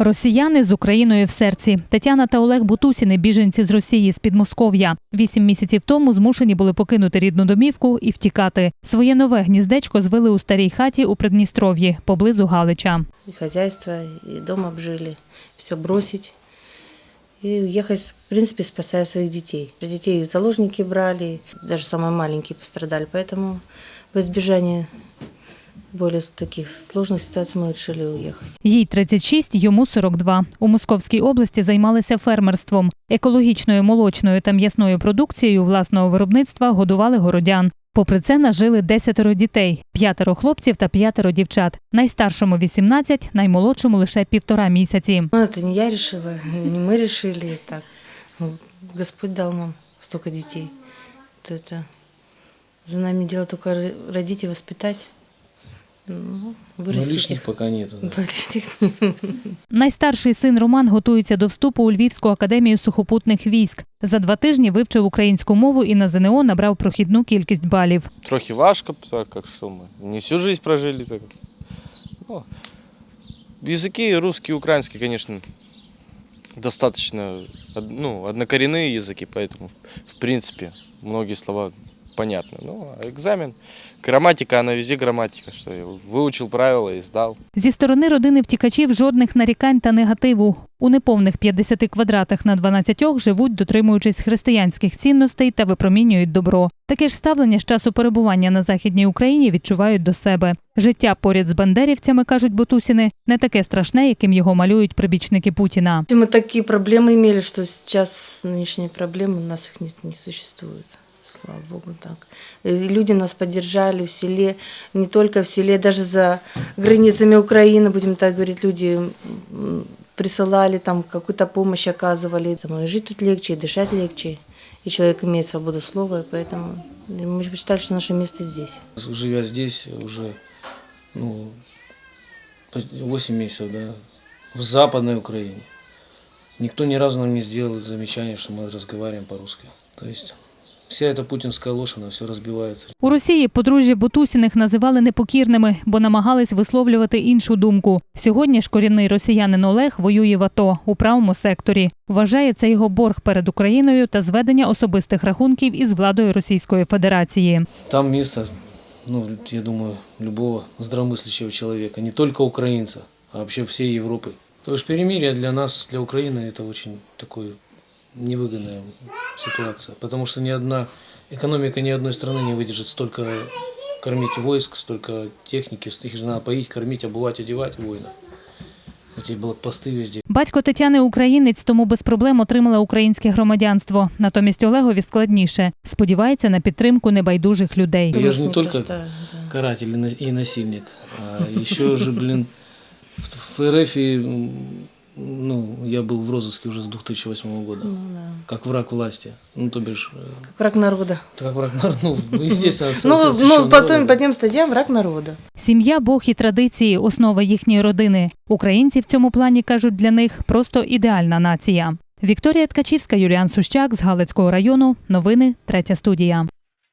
Росіяни з Україною в серці. Тетяна та Олег Бутусіни, біженці з Росії з Підмосков'я. Вісім місяців тому змушені були покинути рідну домівку і втікати. Своє нове гніздечко звели у старій хаті у Придністров'ї, поблизу Галича. и хозяйство, и дом обжили, все бросить и уехать, в принципе, спасая своих детей. Детей в заложники брали, даже самые маленькие пострадали, поэтому в избежание более таких сложных ситуаций мы решили уехать. Їй 36, йому 42. У Московській області займалися фермерством, екологічною молочною та м'ясною продукцією власного виробництва годували городян. Попри це нажили десятеро дітей: п'ятеро хлопців та п'ятеро дівчат. Найстаршому 18, наймолодшому лише півтора місяці. Но это не я решила, не мы решили, так. Ну, Господь дал нам столько детей. То это за нами дело только ро- родить и воспитать. Ну, Но вырастить лишних их. пока нету. да. Лишних Найстарший син Роман готується до вступу у Львівську академію сухопутних військ. За два тижні вивчив українську мову і на ЗНО набрав прохідну кількість балів. Трохи важко, так как что мы не всю жизнь прожили. Так. Ну, языки русский и украинский, конечно, достаточно од- ну, однокоренные языки, поэтому, в принципе, многие слова понятны. Ну, а экзамен, грамматика, она везде грамматика, что я выучил правила и сдал. Зі сторони родини втікачів жодних нарікань та негативу. У неповних 50 квадратах на 12 живуть, дотримуючись християнських цінностей та випромінюють добро. Таке ж ставлення з часу перебування на західній Україні відчувають до себе. Життя поряд з бандерівцями, кажуть Бутусіни, не таке страшне, яким його малюють прибічники Путіна. Мы такие проблемы имели, что сейчас нынешние проблемы у нас их не, не существует. Слава Богу, так. И люди нас поддержали в селе, не только в селе, даже за границами Украины, будем так говорить, люди присылали там какую-то помощь, оказывали. И жить тут легче, дышать легче. И человек имеет свободу слова, и поэтому мы посчитали, что наше место здесь. Живя здесь уже ну, 8 месяцев, да, в Западной Украине, никто ни разу нам не сделал замечания, что мы разговариваем по-русски. То есть вся эта путинская ложь, она все разбивает. У Росії подружжя Бутусіних називали непокірними, бо намагались висловлювати іншу думку. Сьогодні ж корінний росіянин Олег воює в АТО у правому секторі. Вважає це його борг перед Україною та зведення особистих рахунків із владою Російської Федерації. Там место, ну, я думаю, любого здравомыслящего человека, не только украинца, а вообще всей Европы. То есть перемирие для нас, для Украины, это очень такой невыгодная ситуация, потому что ни одна экономика ни одной страны не выдержит столько кормить войск, столько техники, их же надо поить, кормить, обувать, одевать воинов. Эти блокпосты везде. Батько Тетяни українець, тому без проблем отримала українське громадянство. Натомість Олегові складніше. Сподівається на підтримку небайдужих людей. Я же не Конечно, только непростая, да. каратель и на- и насильник, а еще же, блин, в в РФ, и, м, ну, я был в розыске уже с 2008 года, Ну, да. как враг власти, ну, то бишь, э, Как враг народа. как враг народа, ну, естественно, Ну, соответствующего ну, потом народа. по тем статьям враг народа. Сім'я, Бог і традиції основа їхньої родини. Українці в цьому плані кажуть для них просто ідеальна нація. Вікторія Ткачівська, Юліан Сущак з Галицького району. Новини третя студія.